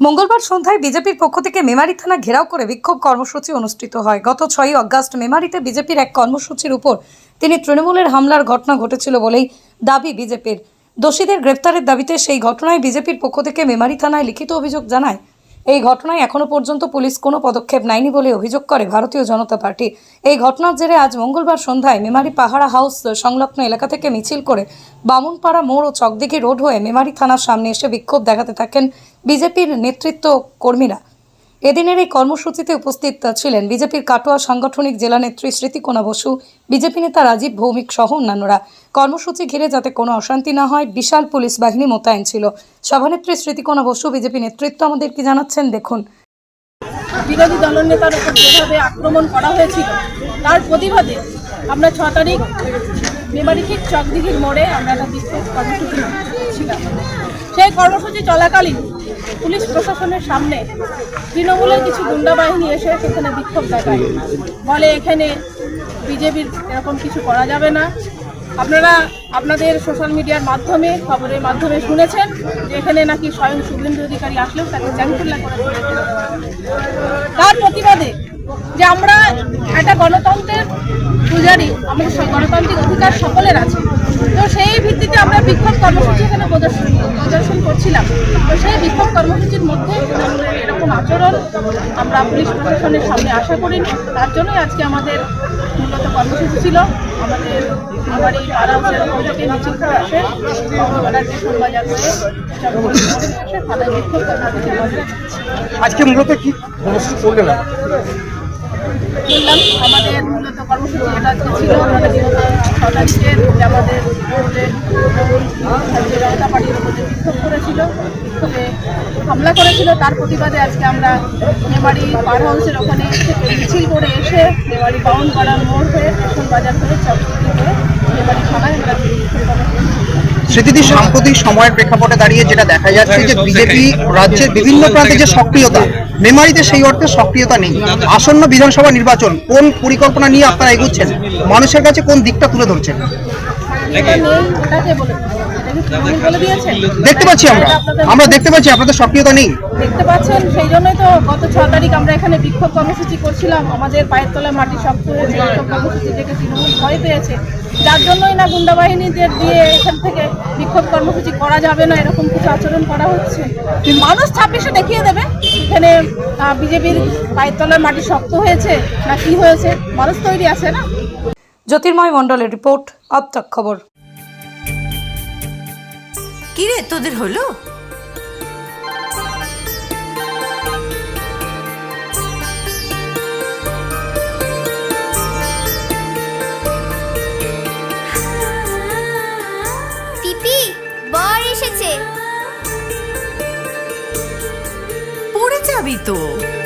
মঙ্গলবার সন্ধ্যায় বিজেপির পক্ষ থেকে মেমারি থানা ঘেরাও করে বিক্ষোভ কর্মসূচি অনুষ্ঠিত হয়। গত ছয়ই অগাস্ট মেমারিতে বিজেপির এক কর্মসূচির উপর তিনি তৃণমূলের হামলার ঘটনা ঘটেছিল বলেই দাবি বিজেপির। দোষীদের গ্রেপ্তারের দাবিতে সেই ঘটনায় বিজেপির পক্ষ থেকে মেমারি থানায় লিখিত অভিযোগ জানায় এই ঘটনায় এখনও পর্যন্ত পুলিশ কোনো পদক্ষেপ নেয়নি বলে অভিযোগ করে ভারতীয় জনতা পার্টি। এই ঘটনার জেরে আজ মঙ্গলবার সন্ধ্যায় মেমারি পাহাড়া হাউস সংলগ্ন এলাকা থেকে মিছিল করে বামুনপাড়া মোড় ও চকদিঘি রোড হয়ে মেমারি থানার সামনে এসে বিক্ষোভ দেখাতে থাকেন বিজেপির নেতৃত্ব কর্মীরা। এদিনের এই কর্মসূচিতে উপস্থিত ছিলেন বিজেপির কাটোয়া সাংগঠনিক জেলা নেত্রী স্মৃতিকোনা বসু, বিজেপি নেতা রাজীব ভৌমিক সহ অন্যান্যরা। কর্মসূচি ঘিরে যাতে কোনো অশান্তি না হয়, বিশাল পুলিশ বাহিনী মোতায়েন ছিল। সভানেত্রী স্মৃতিকোনা বসু, বিজেপি নেতৃত্ব আমাদের কি জানাচ্ছেন দেখুন। বিরোধী দলনেতার উপর যেভাবে আক্রমণ করা হয়েছিল, তার প্রতিবাদে আমরা ছ তারিখ মেমারি ঠিক চকদিঘির মোড়ে আমরা একটা বিক্ষোভ কর্মসূচি ছিলাম। সেই কর্মসূচি চলাকালীন পুলিশ প্রশাসনের সামনে তৃণমূলের কিছু গুন্ডা বাহিনী এসে সেখানে বিক্ষোভ দেখায়। বলে, এখানে বিজেপির এরকম কিছু করা যাবে না। আপনারা আপনাদের সোশ্যাল মিডিয়ার মাধ্যমে, খবরের মাধ্যমে শুনেছেন যে এখানে নাকি স্বয়ং শুভেন্দু অধিকারী আসলেও তাকে চ্যাংকুল্লা করে তার প্রতিবাদে যে আমরা একটা গণতন্ত্রের পূজারি আমাদের গণতান্ত্রিক অধিকার সকলের আছে। তো সেই ভিত্তিতে আমরা বিক্ষোভ কর্মসূচি এখানে প্রদর্শন প্রদর্শন করছিলাম। তো সেই বিক্ষোভ কর্মসূচির মধ্যে এরকম আচরণ আমরা পুলিশ প্রশাসনের সামনে আশা করিনি। তার জন্যই আজকে আমাদের মূলত কর্মসূচি ছিল। আমাদের মেমারি পাড়া সেরকম থেকে মিছিল করে আসে। মঙ্গলবার হয়ে চট্টগ্রাম থানায় বিক্ষোভ কর্মসূচি আজকে মূলত কি করলেন বললাম আমাদের মূলত কর্মসূচি যেটা আজকে ছিল? আমাদের বিগত ছ আমাদের জনতা পার্টির বিক্ষোভ করেছিল। বিক্ষোভে হামলা করেছিল। তার প্রতিবাদে আজকে আমরা নেমারি পার হাউসের ওখানে মিছিল করে এসে নেমারি বাউন্ড করার মোড় হয়ে বাজার করে চকচকি করে নেমারি থানায় স্মৃতিদি সাম্প্রতিক সময়ের প্রেক্ষাপটে দাঁড়িয়ে যেটা দেখা যাচ্ছে যে বিজেপি রাজ্যের বিভিন্ন প্রান্তে যে সক্রিয়তা মেমারিতে সেই অর্থে সক্রিয়তা নেই। আসন্ন বিধানসভা নির্বাচন কোন পরিকল্পনা নিয়ে আপনারা এগুচ্ছেন? মানুষের কাছে কোন দিকটা তুলে ধরছেন? দেখতে পাচ্ছি আমরা। আমরা দেখতে পাচ্ছি আপনাদের সক্রিয়তা নেই। দেখতে পাচ্ছেন, সেই জন্যই তো গত ছ তারিখ আমরা এখানে বিক্ষোভ কর্মসূচি করছিলাম। আমাদের পায়ের তলায় মাটি শক্ত হয়েছে বিক্ষোভ কর্মসূচি দেখে তৃণমূল ভয় পেয়েছে। যার জন্যই না গুন্ডা বাহিনীদের দিয়ে এখান থেকে বিক্ষোভ কর্মসূচি করা যাবে না এরকম কিছু আচরণ করা হচ্ছে। মানুষ ছাব্বিশে দেখিয়ে দেবে এখানে বিজেপির পায়ের তলায় মাটি শক্ত হয়েছে না কি হয়েছে মানুষ তৈরি আছে না। জ্যোতির্ময় মণ্ডলের রিপোর্ট আপ খবর। কিরে তোদের হলো? পড়ে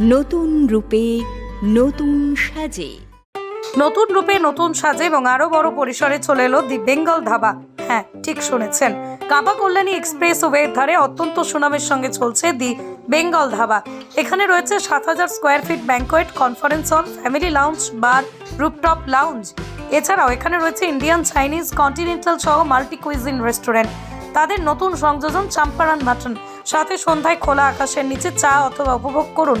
নতুন রূপে নতুন সাজে। নতুন রূপে নতুন সাজে এবং আরও বড় পরিসরে চলে এলো দি বেঙ্গল ধাবা। হ্যাঁ ঠিক শুনেছেন। কাবা কল্যাণী এক্সপ্রেস ওয়ের ধারে অত্যন্ত সুনামের সঙ্গে চলছে দি বেঙ্গল ধাবা। এখানে রয়েছে সাত হাজার square feet banquet, conference hall, family lounge, bar, rooftop lounge. এছাড়াও এখানে রয়েছে ইন্ডিয়ান চাইনিজ কন্টিনেন্টাল সহ মাল্টি কুইজিন রেস্টুরেন্ট। তাদের নতুন সংযোজন চাম্পারান মাটন। সাথে সন্ধ্যায় খোলা আকাশের নিচে চা অথবা উপভোগ করুন।